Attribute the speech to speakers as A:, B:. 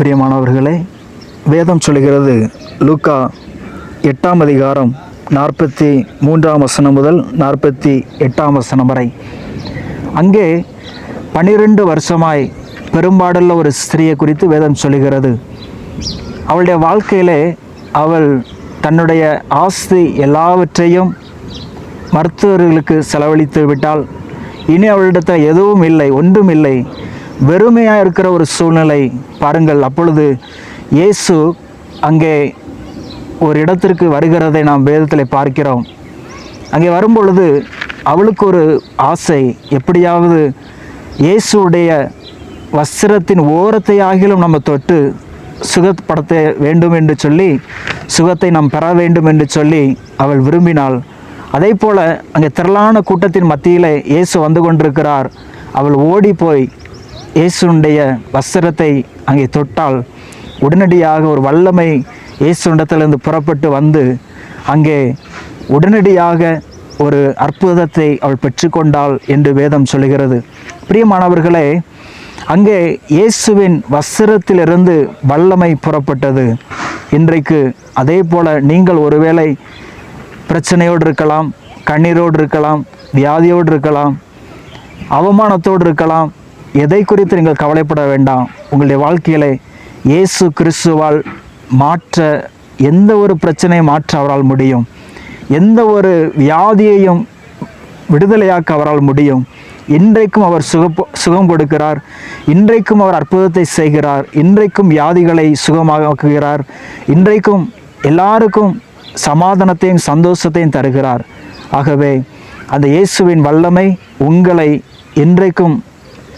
A: பிரியமானவர்களே வேதம் சொல்கிறது லூக்கா எட்டாம் அதிகாரம் நாற்பத்தி மூன்றாம் வசனம் முதல் நாற்பத்தி எட்டாம் வசனம் வரை. அங்கே பன்னிரெண்டு வருஷமாய் பெரும்பாடுள்ள ஒரு ஸ்திரியை குறித்து வேதம் சொல்கிறது அவளுடைய வாழ்க்கையிலே அவள் தன்னுடைய ஆஸ்தி எல்லாவற்றையும் மருத்துவர்களுக்கு செலவழித்து விட்டால் இனி அவளிடத்தில் எதுவும் இல்லை ஒன்றும் இல்லை. வெறுமையாக இருக்கிற ஒரு சூழ்நிலை பாருங்கள். அப்பொழுது இயேசு அங்கே ஒரு இடத்திற்கு வருகிறதை நாம் வேதத்தில் பார்க்கிறோம். அங்கே வரும்பொழுது அவளுக்கு ஒரு ஆசை. எப்படியாவது இயேசுடைய வஸ்திரத்தின் ஓரத்தை ஆகிலும் நம்ம தொட்டு சுகப்படுத்த வேண்டும் என்று சொல்லி சுகத்தை நாம் பெற வேண்டும் என்று சொல்லி அவள் விரும்பினாள். அதே போல் அங்கே திரளான கூட்டத்தின் மத்தியில் இயேசு வந்து கொண்டிருக்கிறார். அவள் ஓடி போய் இயேசுடைய வஸ்திரத்தை அங்கே தொட்டால் உடனடியாக ஒரு வல்லமை இயேசுனிடத்திலிருந்து புறப்பட்டு வந்து அங்கே உடனடியாக ஒரு அற்புதத்தை அவள் பெற்றுக்கொண்டாள் என்று வேதம் சொல்கிறது பிரியமானவர்களே அங்கே இயேசுவின் வஸ்திரத்திலிருந்து வல்லமை புறப்பட்டது. இன்றைக்கு அதே போல் நீங்கள் ஒருவேளை பிரச்சனையோடு இருக்கலாம் கண்ணீரோடு இருக்கலாம் வியாதியோடு இருக்கலாம் அவமானத்தோடு இருக்கலாம் எதை குறித்து நீங்கள் கவலைப்பட வேண்டாம். உங்களுடைய வாழ்க்கையில இயேசு கிறிஸ்துவால் மாற்ற எந்த ஒரு பிரச்சனையும் மாற்ற அவரால் முடியும். எந்த ஒரு வியாதியையும் விடுதலையாக்க அவரால் முடியும். இன்றைக்கும் அவர் சுகப்பு சுகம் கொடுக்கிறார். இன்றைக்கும் அவர் அற்புதத்தை செய்கிறார். இன்றைக்கும் வியாதிகளை சுகமாக்குகிறார். இன்றைக்கும் எல்லாருக்கும் சமாதானத்தையும் சந்தோஷத்தையும் தருகிறார். ஆகவே அந்த இயேசுவின் வல்லமை உங்களை இன்றைக்கும்